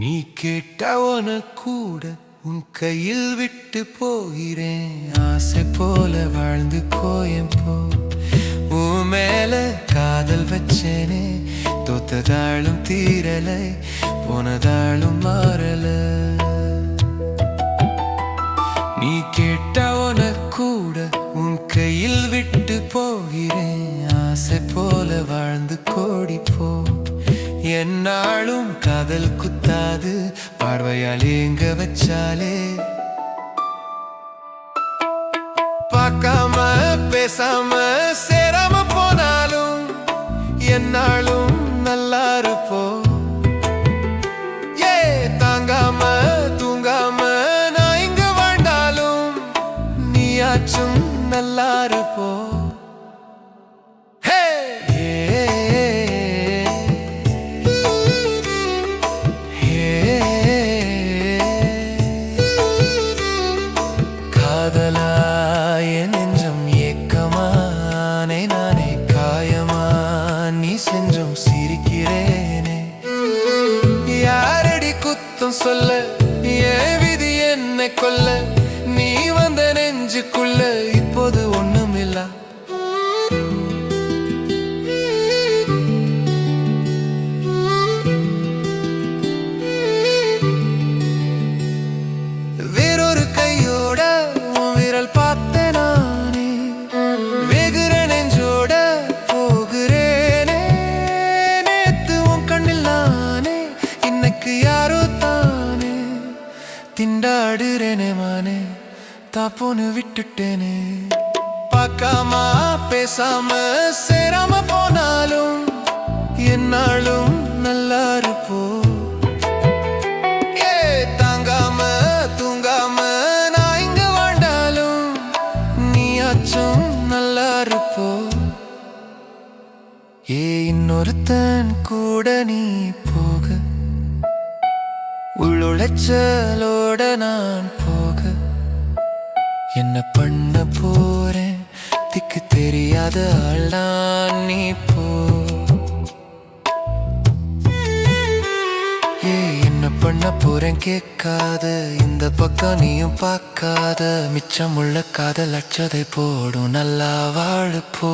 நீ கேட்டவன கூட உன் கையில் விட்டு போகிறேன். ஆசை போல வாழ்ந்து கோயம் போ. உன் மேல காதல் வச்சேனே தொத்ததாளும் தீரலை போனதாளும் மாறல. நீ கேட்டவன கூட உன் கையில் விட்டு போகிறேன். ஆசை போல வாழ்ந்து கோடி போ. என்னாலும் காதல் குத்தாது. பார்வையால் எங்க வச்சாலே. பார்க்காம பேசாம சேராம போனாலும் என்னாலும் குத்தம் சொல்ல என் விதி என்னை கொல்ல நீ வந்த நெஞ்சுக்குள்ள இப்போது ஒண்ணுமில்ல. வேறொரு கையோட உன் விரல் பார்த்த நானே. வெகுற நெஞ்சோட போகிறேனே நேத்து உன் கண்ணில் நானே. இன்னைக்கு யாரோ கொண்டாடுறேனே மானே தாப்போன்னு விட்டுட்டேனே. பார்க்காம பேசாம சேராம போனாலும் என்னாலும் நல்லா இருப்போ. ஏ தாங்காம தூங்காம நான் இங்க வாழ்ந்தாலும் நீயாச்சும் நல்லா இருப்போ. ஏ இன்னொருத்தன் கூட நீ போ. உள்ளுழைச்சலோட நான் போக என்ன பண்ண போறேன்? திக்கு தெரியாத ஆள் நீ போ. ஏ என்ன பண்ண போறேன் கேட்காத? இந்த பக்கம் நீயும் பார்க்காத. மிச்சம் உள்ள காதல் அச்சதை போடும். நல்லா வாழ போ.